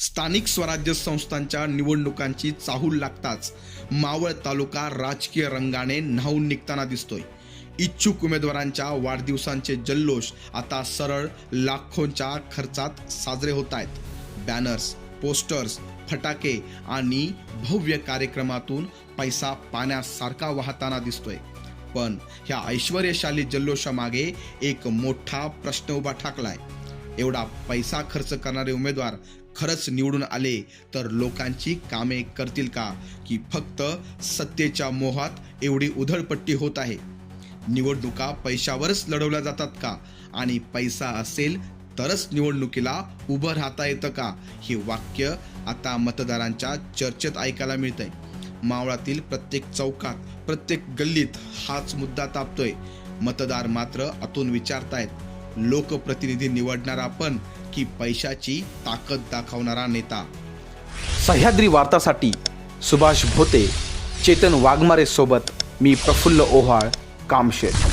स्थानिक स्वराज्य संस्थांच्या निवडणुकांची चाहूल लागताच मावळ तालुका राजकीय रंगाने न्हावून निघताना दिसतोय. इच्छुक उमेदवारांच्या वाढदिवसांचे जल्लोष आता सरळ लाखोंच्या खर्चात साजरे होत आहेत. बॅनर्स पोस्टर्स फटाके आणि भव्य कार्यक्रमातून पैसा पाण्यासारखा वाहताना दिसतोय. पण ह्या ऐश्वर्यशाली जल्लोषामागे एक मोठा प्रश्न उभा ठाकलाय. एवढा पैसा खर्च करणारे उमेदवार खरंच निवडून आले तर लोकांची कामे करतील का? की फक्त सत्तेच्या मोहात एवढी उधळपट्टी होत आहे. निवडणुका पैशावरच लढवल्या जातात का? आणि पैसा असेल तरच निवडणुकीला उभं राहता येतं का? हे वाक्य आता मतदारांच्या चर्चेत ऐकायला मिळतंय. मावळातील प्रत्येक चौकात प्रत्येक गल्लीत हाच मुद्दा तापतोय. मतदार मात्र आतून विचारतायत. लोकप्रतिनिधी निवडणारा पण की पैशाची ताकद दाखवणारा नेता. सह्याद्री वार्तासाठी सुभाष भोते चेतन वाघमारे सोबत मी प्रफुल्ल ओहाळ कामशेत.